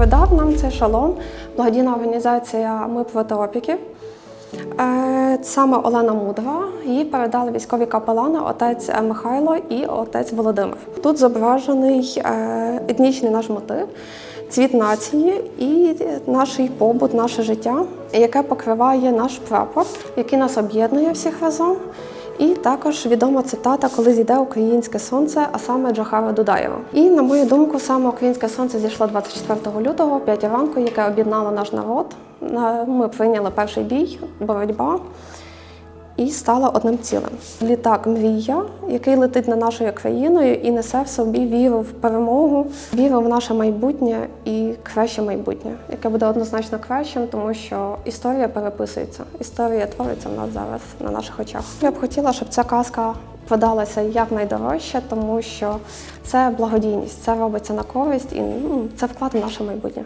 Передав нам цей шалом благодійна організація Ми проти опіків. Е, Саме Олена Мудра їй передали військові капелани отець Михайло і отець Володимир. Тут зображений е, етнічний наш мотив, цвіт нації і наш побут, наше життя, яке покриває наш прапор, який нас об'єднує всіх разом. І також відома цитата, коли зійде українське сонце, а саме Джохава Дудаєва. І на мою думку, саме українське сонце зійшло 24 лютого, 5 ранку, яке об'єднало наш народ. Ми прийняли перший бій, боротьба і стала одним цілим. Літак мрія, який летить над нашою країною і несе в собі віру в перемогу, віру в наше майбутнє і краще майбутнє, яке буде однозначно кращим, тому що історія переписується, історія твориться в нас зараз на наших очах. Я б хотіла, щоб ця казка продалася якнайдорожче, тому що це благодійність, це робиться на користь і ну, це вклад в наше майбутнє.